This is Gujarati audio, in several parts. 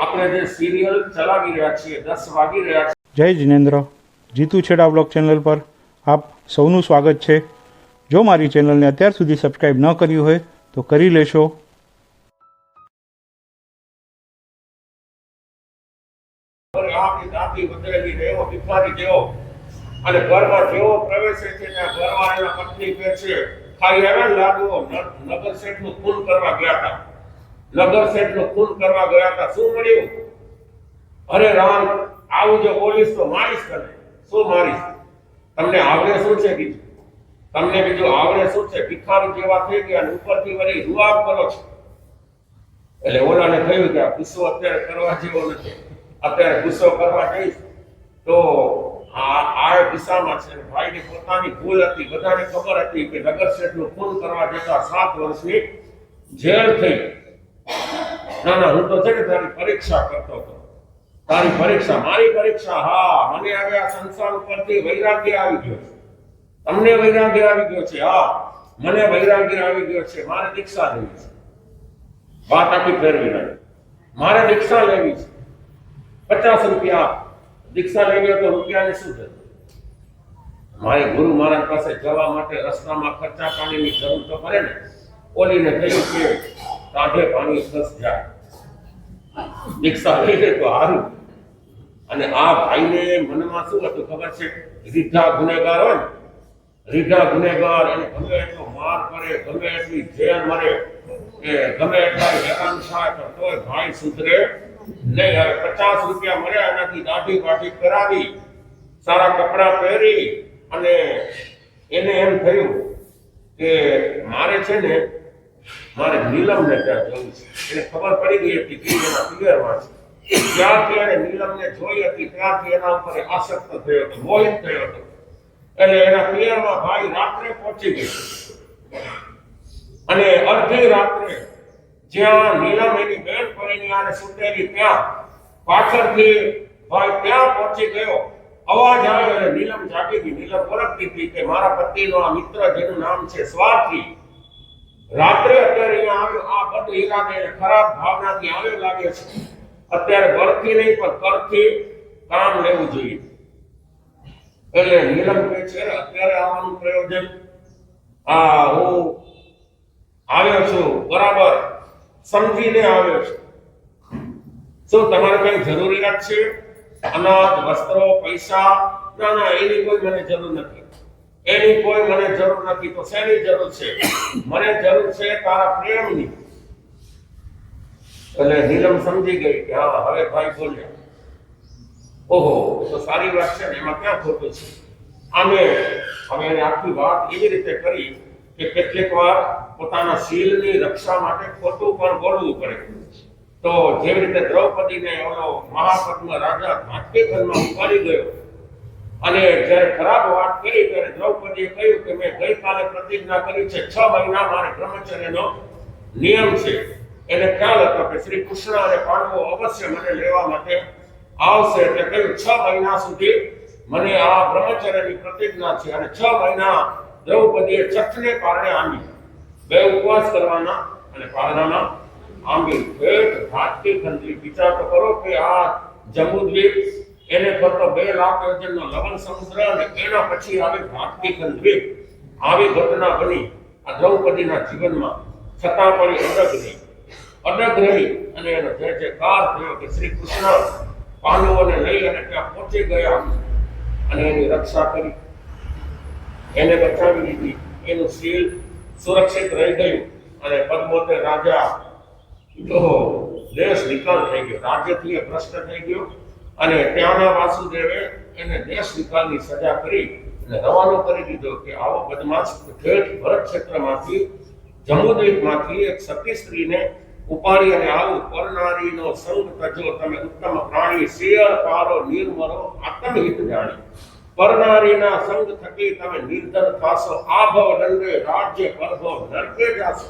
આપણે જે સિરિયલ ચલાવી રહ્યા છીએ દસ વાગી રહ્યા છે. જય જિનેન્દ્ર. જીતુ છેડા બ્લોગ ચેનલ પર આપ સૌનું સ્વાગત છે. જો મારી ચેનલને અત્યાર સુધી સબસ્ક્રાઈબ ન કર્યું હોય તો કરી લેશો. અને ઘરમાં જેવો પ્રવેશે છે ઘરમાં એના પત્ની કહે છે ખાઈ આવ્યા ને નગર શેઠનું શેઠનું કરવા ગયા હતા. નગર શેઠનું ખૂન કરવા ગયા હતા. શું મળ્યું? અરે રામ, આવું જો પોલીસ તો મારીશ તને. શું મારીશ? તમને આવડે શું છે બીજું? તમને બીજું આવડે શું છે? ભિખારી જેવા થઈ ગયા અને ઉપરથી વળી રૂઆબ કરો છો. એટલે ઓલાને કહ્યું કે આ ગુસ્સો અત્યારે કરવા જેવો નથી. અત્યારે ગુસ્સો કરવા જઈશ. તો આ આ દિશામાં છે. ભાઈની પોતાની ભૂલ હતી. બધાને ખબર હતી કે નગર શેઠનું ખૂન કરવા જતા સાત વર્ષની જેલ થઈ. ના ના, હું તો છે ને તારી પરીક્ષા કરતો હતો. તારી પરીક્ષા, મારી પરીક્ષા, હા, મને હવે આ સંસાર ઉપરથી વૈરાગ્ય આવી ગયો છે. તમને વૈરાગ્ય આવી ગયો છે, હા, મને વૈરાગ્ય આવી ગયો છે, મારે દીક્ષા લેવી છે. વાત આખી ફેરવી નાખી. મારે દીક્ષા લેવી છે. પચાસ રૂપિયા દીક્ષા લેવી તો રૂપિયાને શું થયું મારે ગુરુ મહારાજ પાસે જવા માટે રસ્તામાં ખર્ચા પાણીની જરૂર તો પડે ને. ઓલીને કહ્યું કે કાંઠે પાણી ખસ જાય. દીક્ષા લઈ લે તો સારું અને આ ભાઈને મનમાં શું હતું ખબર છે? રીઢા ગુનેગાર હોય રીઢા ગુનેગાર, એને ગમે એટલો માર કરે, ગમે એટલી જેલ મરે કે ગમે એટલા હેરાન થાય તો તોય ભાઈ સુધરે, નહીં, હવે પચાસ રૂપિયા મળ્યા, એનાથી દાઢી બાઢી કરાવી, સારા કપડાં પહેરી, અને એને એમ થયું કે મારે છે ને મારે નીલમને ત્યાં જવું છે. એને ખબર પડી ગઈ હતી કે એના પિયરમાં છે. ત્યાંથી એને નીલમને જોઈ હતી ત્યાંથી એના ઉપર આસક્ત થયો હતો, મોહિત થયો હતો. એટલે એના પિયરમાં ભાઈ રાત્રે પહોંચી ગઈ. અને અડધી રાત્રે જ્યાં નીલમ એની બેન પડીની આને સુતેલી ત્યાં પાછળથી ભાઈ ત્યાં પહોંચી ગયો. અવાજ આવ્યો અને નીલમ જાગી ગઈ. નીલમ ઓળખતી હતી કે મારા પતિનો આ મિત્ર જેનું નામ છે સ્વાર્થી રાત્રે અત્યારે અહીંયા આવ્યો. આ બધું ઈરાદે ખરાબ ભાવનાથી આવ્યો લાગે છે. અત્યારે બળથી નહીં, પણ કરથી કામ લેવું જોઈએ. એટલે નીલમ કહે છે, અત્યારે આવવાનું પ્રયોજન. આ હું આવ્યો છું. બરાબર. સમજીને આવ્યો છું. શું તમારે કઈ જરૂરિયાત છે? અનાજ, વસ્ત્રો, પૈસા? ના ના, એની કોઈ મને જરૂર નથી. એની કોઈ મને જરૂર નથી. તો શેની જરૂર છે? મને જરૂર છે તારા પ્રેમની. એટલે નીલમ સમજી ગઈ કે હા, હવે ભાઈ બોલ્યા ઓહો તો સારી વાત છે ને, એમાં ક્યાં ખોટું છે? અમે અમે એને આખી વાત એવી રીતે કરી કે કેટલીક વાર પોતાના શીલની રક્ષા માટે ખોટું પણ બોલવું પડે. તો જેવી રીતે દ્રૌપદીને ઓલો મહાપદ્મ રાજા ઘાટકેકરમાં ઉપાડી ગયો અને જ્યારે ખરાબ વાત કરી, ત્યારે દ્રૌપદીએ કહ્યું કે મેં ગઈકાલે પ્રતિજ્ઞા કરી છે, છ મહિના મારે બ્રહ્મચર્યનો નિયમ છે. એને ખ્યાલ હતો કે શ્રી કૃષ્ણ અને પાંડવો અવશ્ય મને લેવા માટે આવશે. એટલે કહ્યું, છ મહિના સુધી મને આ બ્રહ્મચર્યની પ્રતિજ્ઞા છે અને છ મહિના દ્રૌપદીએ ચટને કારણે આંબી. બે ઉપવાસ કરવાના અને પારણાના આંબી. ભેટ ભાટકી ખંડરી વિચાર તો કરો કે આ જંબુદ્વીપ એને ફરતો બે લાખ યોજનનો લવણ સમુદ્ર અને એના પછી આવી ઘાટકી દ્વીપ આવી ઘટના બની આ દ્રૌપદીના જીવનમાં. છતાં પણ અડગ રહી અડગ રહી અને એનો જે જે કાર થયો કે શ્રી કૃષ્ણ પાંડવોને લઈ અને ત્યાં પહોંચી ગયા અને એની રક્ષા કરી. એને બચાવી લીધી. એનું શીલ સુરક્ષિત રહી ગયું અને પદ્મોતે રાજા દેશ નિકાલ થઈ ગયો. રાજ્યથી ભ્રષ્ટ થઈ ગયો. અને ત્યાંના વાસુદેવે એને દેશ નિકાલની સજા કરી અને રવાનો કરી દીધો કે આવો બદમાશ ઠેઠ ભરત ક્ષેત્રમાંથી જમ્મુદ્વીપમાંથી એક સતી સ્ત્રીને ઉપાડી અને આવું કરનારીનો સંગ તજો. તમે ઉત્તમ પ્રાણી, શિયળ, પારો નિર્મરો આત્મહિત જાણી. પરનારીના સંગ થકી તમે નિર્ધન થાશો. આભવ દંડે રાજ્ય પરભો નરકે જાશો.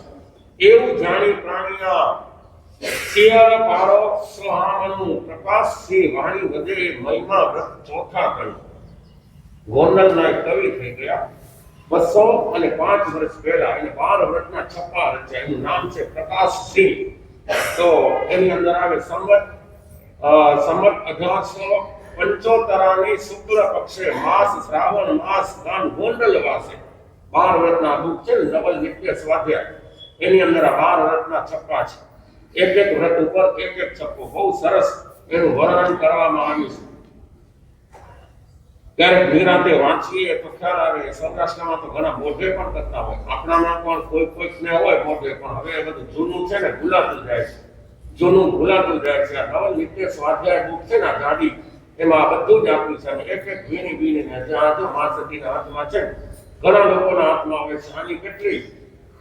એવું જાણી પ્રાણીયા શિયળ, પારો સોહામણું પ્રકાશથી વાણી વધે મહિમા વ્રત ચોથા કર્યું ગોંડલના કવિ થઈ ગયા. બસો અને પાંચ વર્ષ પહેલા એને બાર વર્ષના છપ્પા રચ્યા. એનું નામ છે પ્રકાશસિંહ. તો એની અંદર આવે સંવત સંવત અઢારસો પંચોતરાની શુક્લ પક્ષે માસ, શ્રાવણ માસ ગાન ગોંડલ વાસે. બાર વ્રતના બુક છે ને, નવલ નિત્ય સ્વાધ્યાય. એની અંદર આ બાર વ્રતના છપ્પા છે. એક એક વ્રત ઉપર એક એક છપ્પો બહુ સરસ એનું વર્ણન કરવામાં આવ્યું છે. ક્યારેક નિરાંતે વાંચીએ તો ખ્યાલ આવે, સૌરાષ્ટ્રમાં તો ઘણા મોઢે પણ કરતા હોય. આપણામાં પણ કોઈ કોઈકને હોય મોઢે, પણ હવે એ બધું જૂનું છે ને, ભૂલાતું જાય છે. જૂનું ભૂલાતું જાય છે. નવલ નિત્ય સ્વાધ્યાય બુક છે ને ગાડી એમાં બધું જ આપ્યું છે. એક એક વીણી વીણીને જ્યાં જો મા સતીના હાથમાં છે ઘણા લોકોના હાથમાં આવે છે. આની કેટલી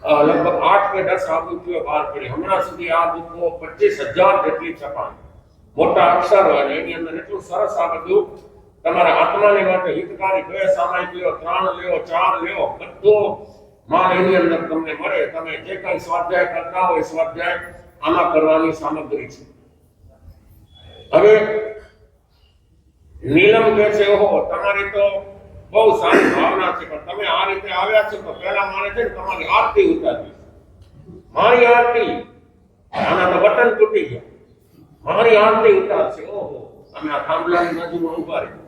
લગભગ આઠ કે દસ આવૃત્તિઓ બહાર પડી હમણાં સુધી આ બુકો પચીસ હજાર જેટલી છપાણી મોટા અક્ષરો અને એની અંદર એટલું સરસ આ બધું તમારા આત્માની માટે હિતકારી, બે સામાયિક લ્યો ત્રણ લ્યો ચાર લ્યો બધો માલ એની અંદર તમને મળે. તમે જે કઈ સ્વાધ્યાય કરતા હોય સ્વાધ્યાય આમાં કરવાની સામગ્રી છે. હવે નીલમ કે છે, ઓહો, તમારી તો બહુ સારી ભાવના છે, પણ તમે આ રીતે આવ્યા છો તો પહેલા મારે છે તમારી આરતી ઉતારવી મારી આરતી, આના તો બટન તૂટી ગયા. મારી આરતી ઉતારશે, ઓહો. અમે આ થાંભલાની બાજુમાં ઊભા રહી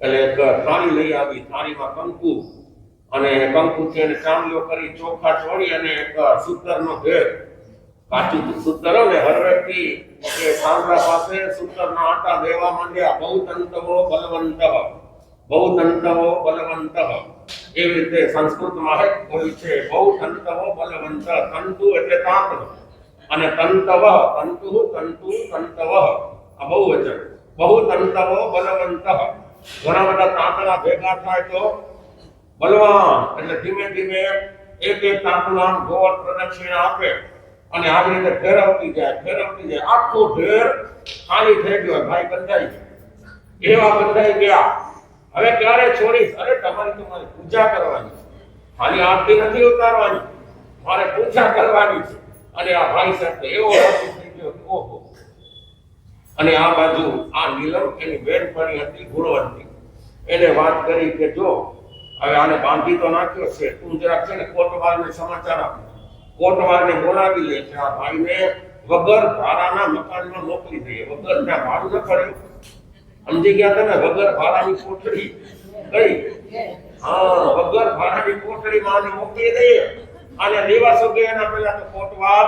એટલે એક થાળી લઈ આવી, થાળીમાં કંકુ અને કંકુથી એને ચાંદલો કરી ચોખા છોડી અને એક સૂતરનો ભેદ કાચું સૂતર ને હરવેથી એ સાંભળા પાસે સૂતરના આટા દેવા માંડ્યા, બહુ તંતવો બલવંત બહુ તંતવો બલવંત. એવી રીતે સંસ્કૃતમાં બોલી છે તંતવો બલવંત. તંતુ એટલે તાંતણ. અને તંતવ, તંતુ તંતુ, તંતવ. આ બહુ વચન. બહુ તંતવો બલવંત. ઘણા બધા તાંતણા ભેગા થાય તો બલવાન. એટલે ધીમે ધીમે એક એક તાંતણા ગોળ પ્રદક્ષિણા આપે. અને આવી રીતે ફેરવતી જાય ફેરવતી જાય. આખો ઢેર ખાલી થઈ ગયો. ભાઈ બંધાઈ એવા બંધાઈ ગયા. હવે ક્યારે છોડીશ? અરે તમારે તમારી પૂજા કરવાની. ખાલી આરતી નથી ઉતારવાની. મારે પૂજા કરવાની છે. અને આ ભાઈ સાહેબ એવો થઈ ગયો ઓહો. અને આ બાજુ આ નીલમ એની બેનપણી હતી, ગુણવંતી. એને વાત કરી કે જો, હવે આને બાંધી તો નાખ્યો છે. તું જરાક છે ને કોટવારને સમાચાર આપ કોટવારને બોલાવી લે છે આ ભાઈને વગર ભાડાના મકાનમાં મોકલી દઈએ. વગર ત્યાં ભાડું ન કર્યું સમજી ગયા તમે? વગર ભાડાની કોઠડી. કઈ? હા, વગર ભાડાની કોઠડી માં મોકલી દઈએ. અને દિવસો ગયા એના પહેલા તો કોટવાર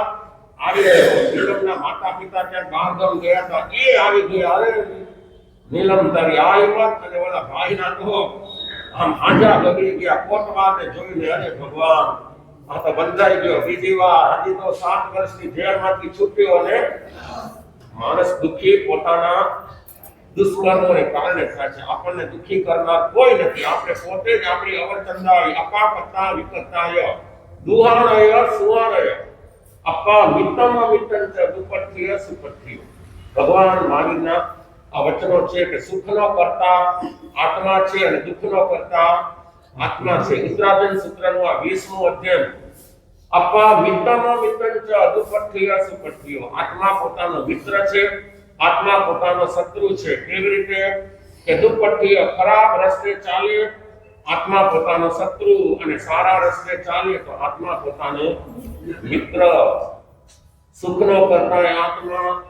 આવી ગયો. નીલમના માતા પિતા ત્યાં ગાંધમ ગયા હતા. એ આવી ગયા. અરે, નીલમ તારી આ વાત અને ઓલા ભાઈના તો આમ હાજા બગડી ગયા. કોટવાલને જોઈને, અરે ભગવાન, આ તો બંધાઈ ગયો. બીજી વાર હજી તો સાત વર્ષની જેલમાંથી છૂટ્યો અને માણસ દુઃખી પોતાના દુષ્કર્મોને કારણે થાય છે. આપણને દુઃખી કરનાર કોઈ નથી. આપણે પોતે જ આપણી અવચંદાઈ અપાપતા વિપત્તાય દુહાણય સુહાણય અપા મિતમ ચ દુપત્તિય સુપત્તિય ભગવાન મહાવીરના આ વચનો છે કે સુખનો કરતા આત્મા છે અને દુઃખનો કરતા આત્મા છે. ઉત્તરાબેન સૂત્રનું આ 20મું અધ્યયન. અપા મિતમ મિતમ છે દુપત્તિય સુપત્તિય આત્મા પોતાનો મિત્ર છે. આત્મા પોતાનો શત્રુ છે. કેવી રીતે? કે દુપટ્ટીય ખરાબ રસ્તે ચાલે, આત્મા પોતાનો શત્રુ અને સારા રસ્તે ચાલે તો આત્મા પોતાનો મિત્ર. સુખનો કરતા આત્મા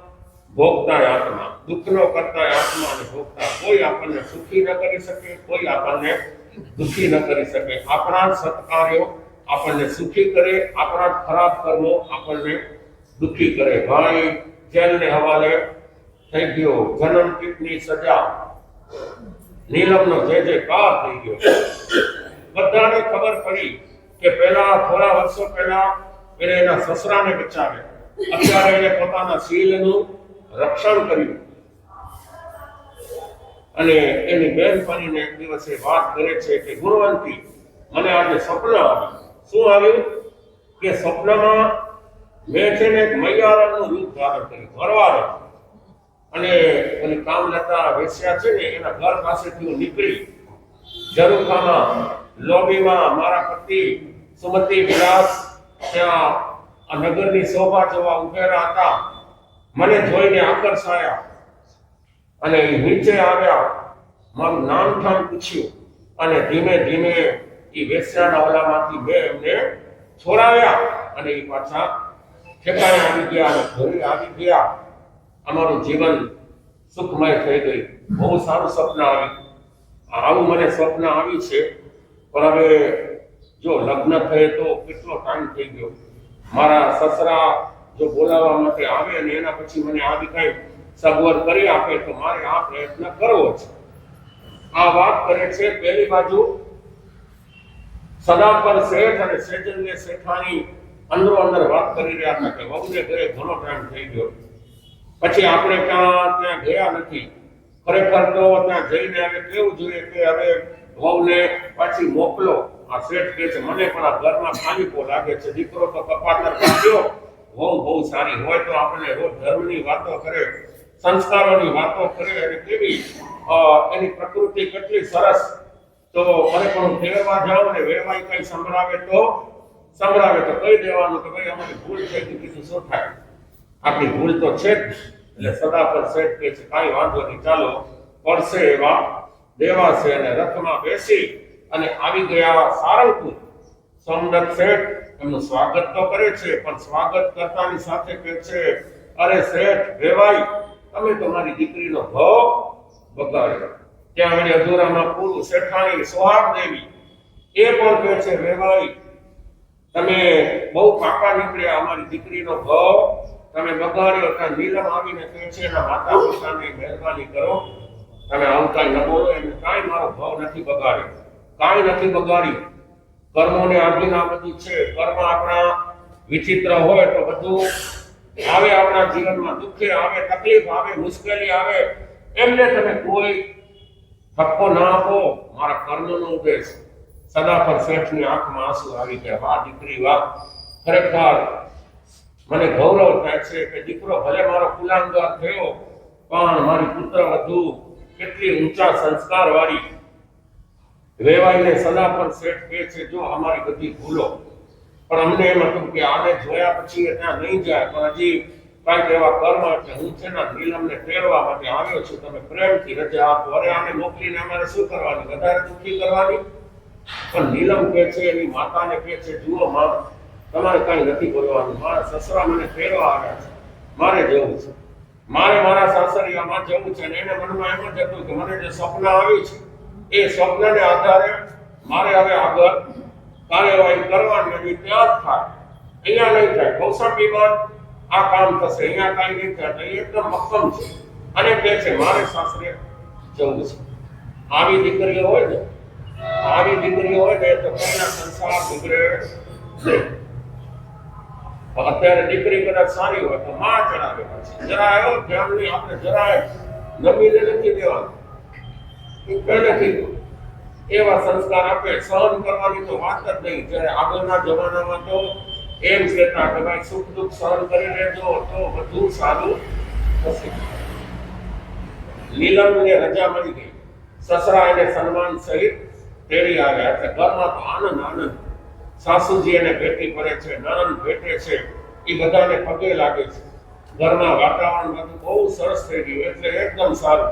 ભોગતા આત્મા. દુઃખનો કરતા આત્મા અને ભોગતા કોઈ આપણને સુખી ન કરી શકે, કોઈ આપણને દુઃખી ન કરી શકે. આપણા સત્કાર્યો આપણને સુખી કરે, આપણા ખરાબ કર્મો આપણને દુઃખી કરે. ભાઈ, જેલને હવાલે થઈ ગયો. જનમ પીઠની સજા. નીલમનો જે જે કાર થઈ ગયો. બધાને ખબર પડી કે પહેલા, થોડા વર્ષો પહેલા એને એના સસરાને બચાવે અત્યારે એને પોતાના શીલનું રક્ષણ કર્યું. અને એની બહેનપણીને એક દિવસે વાત કરે છે કે, ગુણવંતી, મને આજે સ્વપ્ન આવ્યું. શું આવ્યું? કે સ્વપ્નમાં મેં છે ને એક મૈયારાનું રૂપ ધારણ કર્યું. ભરવાડો અને એની કામલતા વેચ્યા છે ને, એના ઘર પાસેથી હું નીકળી. ઝરૂખામાં, લોબીમાં મારા પતિ સુમતિ વિલાસ ત્યાં આ નગરની શોભા જોવા ઉભેરા હતા. મને જોઈને આકર્ષાયા. અને નીચે આવ્યા, મારું નામ ઠામ પૂછ્યું. અને ધીમે ધીમે એ વેસ્યાના ઓલામાંથી મેં એમને છોડાવ્યા. અને એ પાછા ઠેકાણે આવી ગયા અને ઘરે આવી ગયા. અમારું જીવન સુખમય થઈ ગયું. બહુ સારું સ્વપ્ન આવ્યું આવું મને સ્વપ્ન આવ્યું છે, પણ હવે જો લગ્ન થયે તો કેટલો ટાઈમ થઈ ગયો. મારા સસરા જો બોલાવવા માટે આવે અને એના પછી મને આવી કઈ સગવડ કરી આપે તો મારે આ પ્રયત્ન કરવો છે. આ વાત કરે છે પહેલી બાજુ. સદાપર શેઠ અને સેજલને શેઠાણી અંદરો અંદર વાત કરી રહ્યા હતા કે વહુને ઘરે ઘણો ટાઈમ થઈ ગયો. પછી આપણે ત્યાં ત્યાં ગયા નથી. ખરેખર તો ત્યાં જઈને હવે કેવું જોઈએ કે હવે વહુને પાછી મોકલો. આ શેઠ કહે છે, મને પણ આ ઘરમાં ખાલીપો લાગે છે. દીકરો તો કપાતર કાઢ્યો વહુ બહુ સારી હોય તો આપણે રોજ ધર્મની વાતો કરે, સંસ્કારોની વાતો કરે અને કેવી એની પ્રકૃતિ કેટલી સરસ. તો મને પણ ફેરવા જાઉં ને વેવાય કઈ સંભળાવે તો સંભળાવે તો કહી દેવાનું કે ભાઈ, અમારી ભૂલ છે કે બીજું શું થાય? આપણી ભૂલ તો છે જ. એટલે સદા પર શેઠ કહે છે, કાંઈ વાંધો નહીં, ચાલો, પડશે એવા દેવાશે અને રથમાં બેસી અને આવી ગયા સારંગપુર. સોમનાથ શેઠ એમનું સ્વાગત તો કરે છે, પણ સ્વાગત કરતાની સાથે કહે છે, અરે શેઠ, રેવાઈ, તમે તમારી દીકરીનો ભાવ બગાડ્યો. ત્યાં વળી અધૂરામાં પૂરું શેઠાણી સોહાગ દેવી એ પણ કહે છે, રેવાઈ, તમે બહુ પાકા નીકળ્યા, અમારી દીકરીનો ભાવ તમે બગાડ્યો ત્યાં નીલમ આવીને કહે છે, એના માતા પિતાની મહેરબાની કરો. તમે આવું ન બોલો એને કાંઈ મારો ભાવ નથી બગાડ્યો. કાંઈ નથી બગાડ્યું. કર્મોને આધીન આ બધું છે. કર્મ આપણા વિચિત્ર હોય તો બધું આવે આપણા જીવનમાં. દુઃખે આવે, તકલીફ આવે, મુશ્કેલી આવે, એમને તમે કોઈ ઠપકો ના આપો. મારા કર્મનો ઉદેશ સદા પર શેઠની આંખમાં આંસુ આવી ગયા. વાહ, દીકરી, વાહ. ખરેખર મને ગૌરવ થાય છે કે દીકરો ભલે મારો કુલાંગાર થયો, પણ મારી પુત્ર વધુ કેટલી ઊંચા સંસ્કાર વાળી રેવાઈને સદા પર શેઠ કહે છે, જો અમારી બધી ભૂલો. પણ અમને એમ હતું કે આને જોયા પછી ત્યાં નહીં જાય, પણ હજી કાંઈક એવા કર્મ એટલે હું છે ને નીલમને ફેરવા માટે આવ્યો છું. તમે પ્રેમથી રજા આપો. અરે આને મોકલીને અમારે શું કરવાની? વધારે દુઃખી કરવાની? પણ નીલમ કહે છે, એની માતાને કહે છે, જુઓ માં તમારે કાંઈ નથી બોલવાનું. મારા સસરા મને ફેરવા આવ્યા છે. મારે જવું છે. મારે મારા સાસરિયામાં જવું છે અને એને મનમાં એમ જ હતું કે મને જે સ્વપ્ન આવ્યું છે, એ સ્વપ્નને આધારે મારે હવે આગળ કાર્યવાહી કરવાની હતી ત્યાં થાય. અહીંયા નહીં થાય. કૌશંબીમાં આ કામ થશે. અહીંયા કાંઈ નહીં થાય. તો એ એકદમ મક્કમ છે. અને કહે છે, મારે સાસરે જવું છે. આવી દીકરીઓ હોય ને, આવી દીકરીઓ હોય ને, તો કોઈના સંસાર બિગડે નહીં. અત્યારે દીકરી કદાચ સારી હોય તો માં ચડાવે જરા આવ્યો નહીં આપણે જરાય નમીને નથી દેવાનું એ પહેલેથી એવા સંસ્કાર આપે, સહન કરવાની તો વાત જ નહીં. જ્યારે આગળના જમાનામાં તો એમ કહેતા કે ભાઈ, સુખ દુઃખ સહન કરી લેજો, તો બધું સારું થશે. નીલમને રજા મળી ગઈ. સસરા એને સન્માન સહિત તેડી આવ્યા એટલે ઘરમાં તો આનંદ આનંદ. સાસુજી એને ભેટી કરે છે, નણંદ ભેટે છે એ બધાને પગે લાગે છે. ઘરમાં વાતાવરણ બધું બહુ સરસ થઈ ગયું, એટલે એકદમ સારું.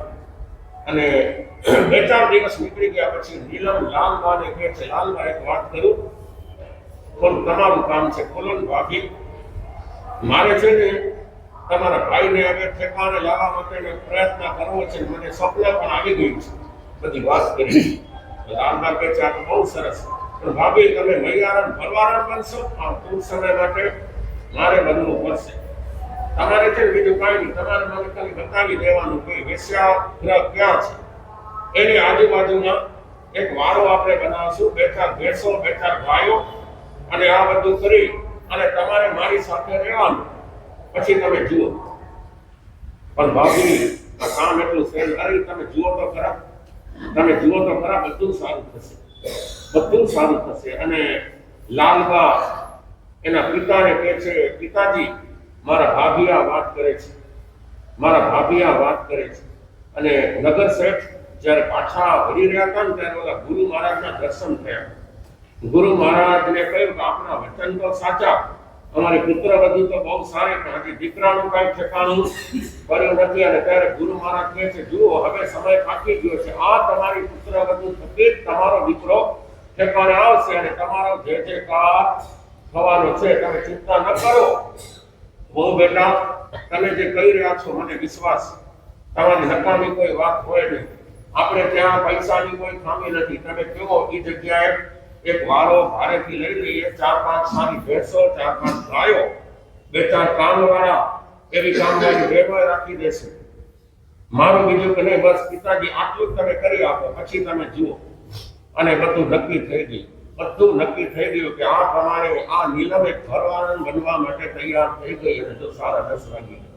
અને બે ચાર દિવસ નીકળી ગયા પછી નીલમ લાલબાને કહે છે, લાલબા, એક વાત કરું? થોડું તમારું કામ છે, બોલો ભાભી. મારે છે ને તમારા ભાઈને હવે ઠેકાણે લાવવા માટેનો પ્રયત્ન કરવો છે મને સ્વપ્ન પણ આવી ગયું છે. બધી વાત કરી. લાલબા કહે છે, આ બહુ સરસ. પણ ભાભી, તમે મૈયારણ ભરવારણ બનશો? આ ટૂંક સમય માટે મારે બનવું પડશે. તમારે છે બીજું કાંઈ નહીં. તમારે મને ખાલી બતાવી દેવાનું કે વેસ્યા ગ્રહ ક્યાં છે? એની આજુબાજુમાં એક વારો આપણે બનાવશું. બે ચાર ભેંસો બે ચાર ગાયો અને આ બધું કરી અને તમારે મારી સાથે રહેવાનું. પછી તમે જુઓ. પણ ભાભી, આ કામ એટલું સહેલ અરે તમે જુઓ તો ખરા. તમે જુઓ તો ખરા, બધું સારું થશે. બધું સારું થશે. અને લાલબા એના પિતાને કહે છે, પિતાજી, મારા ભાભી આ વાત કરે છે. મારા ભાભી આ વાત કરે છે. અને નગર શેઠ જ્યારે પાછા વળી રહ્યા હતા ને ત્યારે ઓલા ગુરુ મહારાજના દર્શન થયા. ગુરુ મહારાજને કહ્યું કે આપણા વચન તો સાચા. અમારી પુત્ર વધુ તો બહુ સારી, પણ હજી દીકરાનું કાંઈ ઠેકાણું કર્યું નથી. અને ત્યારે ગુરુ મહારાજ કહે છે, જુઓ, હવે સમય પાકી ગયો છે. આ તમારી પુત્ર વધુ થકી તમારો દીકરો ઠેકાણે આવશે અને તમારો જે જે કાર થવાનો છે, તમે ચિંતા ન કરો. બહુ બેટા, તમે જે કહી રહ્યા છો, મને વિશ્વાસ. તમારી નકામી કોઈ વાત હોય નહીં. આપણે ત્યાં પૈસાની કોઈ ખામી નથી. તમે કહો એ જગ્યાએ એક વારો ભારેથી લઈ લઈએ, ચાર પાંચ સારી ભેંસો, ચાર પાંચ ગાયો. બે ચાર કામવાળા એવી કામવાળી વેવાય રાખી દેશે. મારું બીજું કે નહીં, બસ પિતાજી, આટલું તમે કરી આપો. પછી તમે જુઓ. અને બધું નક્કી થઈ ગયું. બધું નક્કી થઈ ગયું કે આ પ્રમાણે આ નીલમ એક ફરવાનંદ બનવા માટે તૈયાર થઈ ગઈ અને જો સારા દસ વાગી ગયા